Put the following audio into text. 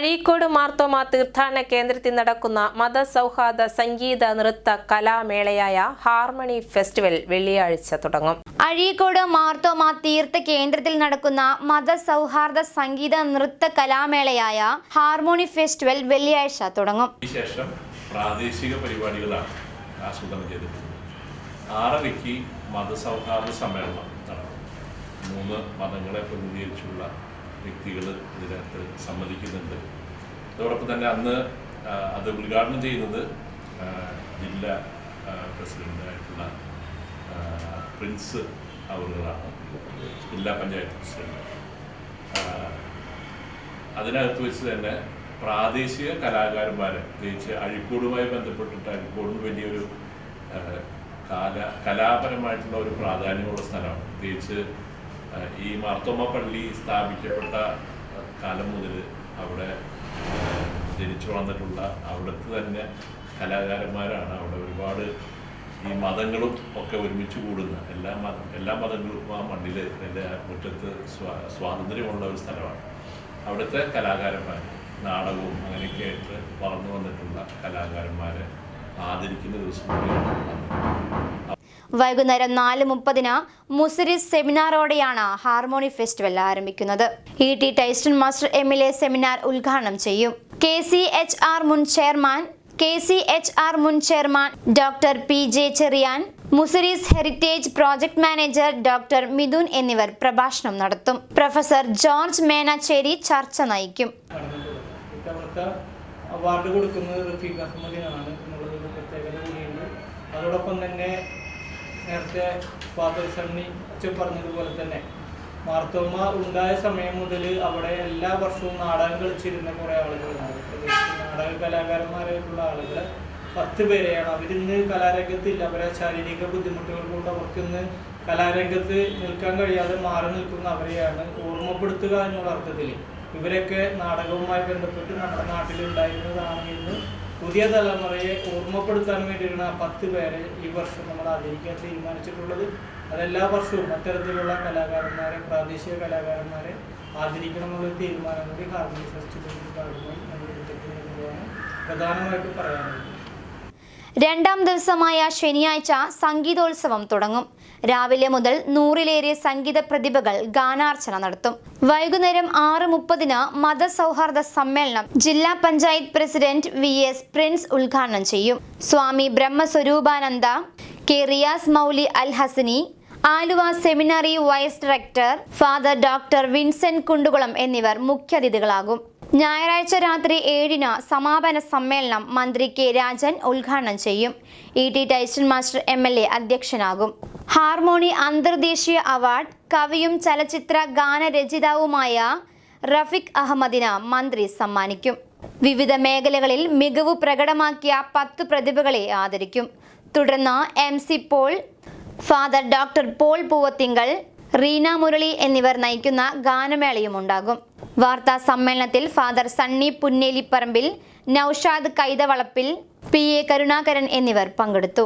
അഴീക്കോട് മാർത്തോമ തീർത്ഥാടന കേന്ദ്രത്തിൽ നടക്കുന്ന മതസൗഹാർദ്ദ സംഗീത നൃത്ത കലാമേളയായ ഹാർമണി ഫെസ്റ്റിവൽ വെള്ളിയാഴ്ച തുടങ്ങും. അഴീക്കോട് മാർത്തോമ തീർത്ഥ കേന്ദ്രത്തിൽ നടക്കുന്ന മതസൗഹാർദ്ദ സംഗീത നൃത്ത കലാമേളയായ ഹാർമോണി ഫെസ്റ്റിവൽ വെള്ളിയാഴ്ച തുടങ്ങും. ശേഷം പ്രാദേശിക പരിപാടികളാണ് ആസൂത്രണം ചെയ്തിട്ടുള്ളത്. ആറരയ്ക്ക് മതസൗഹാർദ്ദ സമ്മേളനം നടക്കും. മൂന്ന് മതങ്ങളെ പ്രതിനിധീകരിച്ചുള്ള വ്യക്തികൾ ഇതിനകത്ത് സമ്മതിക്കുന്നുണ്ട്. അതോടൊപ്പം തന്നെ അന്ന് അത് ഉദ്ഘാടനം ചെയ്യുന്നത് ജില്ലാ പ്രസിഡന്റായിട്ടുള്ള പ്രിൻസ് അവറുകളാണ് ജില്ലാ പഞ്ചായത്ത് പ്രസിഡന്റ്. അതിനകത്ത് വെച്ച് തന്നെ പ്രാദേശിക കലാകാരന്മാരെ പ്രത്യേകിച്ച് അഴിക്കോടുമായി ബന്ധപ്പെട്ടിട്ട് അഴിക്കോടിന് വലിയൊരു കാല കലാപരമായിട്ടുള്ള ഒരു പ്രാധാന്യമുള്ള സ്ഥലമാണ്. പ്രത്യേകിച്ച് ഈ മാർത്തോമ പള്ളി സ്ഥാപിക്കപ്പെട്ട കാലം മുതൽ അവിടെ ജനിച്ചു വളർന്നിട്ടുള്ള അവിടുത്തെ തന്നെ കലാകാരന്മാരാണ് അവിടെ ഒരുപാട് ഈ മതങ്ങളും ഒക്കെ ഒരുമിച്ച് കൂടുന്ന എല്ലാ മത എല്ലാ മതങ്ങളും ആ മണ്ണിൽ എന്റെ മുറ്റത്ത് സ്വാ സ്വാതന്ത്ര്യമുള്ള ഒരു സ്ഥലമാണ് അവിടുത്തെ കലാകാരന്മാർ നാടകവും അങ്ങനെയൊക്കെ ആയിട്ട് വളർന്നു വന്നിട്ടുള്ള കലാകാരന്മാരെ ആദരിക്കുന്ന ദിവസം കൂടിയാണ്. വൈകുന്നേരം നാല് മുപ്പതിന് മുസിരിസ് സെമിനാറോടെയാണ് ഹാർമോണി ഫെസ്റ്റിവൽ ആരംഭിക്കുന്നത്. E T Taison master M L A seminar ഉദ്ഘാടനം ചെയ്യും. കെ സി എച്ച് ആർ മുൻ chairman K C H R മുൻ chairman doctor P J Cherian Muziris heritage project manager doctor Mithun എന്നിവർ പ്രഭാഷണം നടത്തും. പ്രൊഫസർ ജോർജ് മേനാച്ചേരി ചർച്ച നയിക്കും. അവാർഡ് കൊടുക്കുന്നത് റഫീഖ് അഹമ്മദിനാണ് എന്നുള്ളത് ഒരു പ്രത്യേകത കൂടിയുണ്ട്. അതോടൊപ്പം തന്നെ നേരത്തെ ഫാദർ സണ്ണി അച്ഛൻ പറഞ്ഞതുപോലെ തന്നെ. മാർത്തോമ ഉണ്ടായ സമയം മുതൽ അവിടെ എല്ലാ വർഷവും നാടകം കളിച്ചിരുന്ന കുറേ ആളുകളുണ്ട് പ്രത്യേകിച്ച് നാടക കലാകാരന്മാരായിട്ടുള്ള ആളുകൾ പത്ത് പേരെയാണ്. അവരിന്ന് കലാരംഗത്തില്ല. അവരെ ശാരീരിക ബുദ്ധിമുട്ടുകൾ കൊണ്ട് അവർക്കിന്ന് കലാരംഗത്ത് നിൽക്കാൻ കഴിയാതെ മാറി നിൽക്കുന്ന അവരെയാണ് ഓർമ്മപ്പെടുത്തുക എന്നുള്ള അർത്ഥത്തിൽ ഇവരൊക്കെ നാടകവുമായി ബന്ധപ്പെട്ട് നമ്മുടെ നാട്ടിലുണ്ടായിരുന്നതാണ് എന്ന് പുതിയ തലമുറയെ ഓർമ്മപ്പെടുത്താൻ വേണ്ടിയിരുന്ന പത്ത് പേരെ ഈ വർഷം നമ്മൾ ആദരിക്കാൻ തീരുമാനിച്ചിട്ടുള്ളത്. അതെല്ലാ വർഷവും അത്തരത്തിലുള്ള കലാകാരന്മാരെ പ്രാദേശിക കലാകാരന്മാരെ ആദരിക്കണം എന്നുള്ള തീരുമാനം കൂടി ഹാർമണി ഫെസ്റ്റിവലിന്റെ ഭാഗമായി നമ്മൾ എടുത്തിട്ടുള്ളതാണ് പ്രധാനമായിട്ടും പറയാനുള്ളത്. രണ്ടാം ദിവസമായ ശനിയാഴ്ച സംഗീതോത്സവം തുടങ്ങും. രാവിലെ മുതൽ നൂറിലേറെ സംഗീത പ്രതിഭകൾ ഗാനാർച്ചന നടത്തും. വൈകുന്നേരം ആറ് മുപ്പതിന് മതസൗഹാർദ്ദ സമ്മേളനം ജില്ലാ panchayat president V S Prince ഉദ്ഘാടനം ചെയ്യും. Swami Brahmaswaroopananda K Riyas Mouli Al Hasani Aluva seminary vice director father doctor Vincent Kundukulam എന്നിവർ മുഖ്യാതിഥികളാകും. ഞായറാഴ്ച രാത്രി ഏഴിന് സമാപന സമ്മേളനം മന്ത്രി കെ രാജൻ ഉദ്ഘാടനം ചെയ്യും. E T Taison master M L A അധ്യക്ഷനാകും. Harmony അന്തർദേശീയ അവാർഡ് കവിയും ചലച്ചിത്ര ഗാനരചിതാവുമായ റഫീഖ് അഹമ്മദിന് മന്ത്രി സമ്മാനിക്കും. വിവിധ മേഖലകളിൽ മികവ് പ്രകടമാക്കിയ പത്ത് പ്രതിഭകളെ ആദരിക്കും. തുടർന്ന് M C Paul father doctor Paul Poovathingal Reena Murali എന്നിവർ നയിക്കുന്ന ഗാനമേളയും ഉണ്ടാകും. വാർത്താ സമ്മേളനത്തിൽ father Sunny Punnelipparambil Noushad Kaithavalappil P A Karunakaran എന്നിവർ പങ്കെടുത്തു.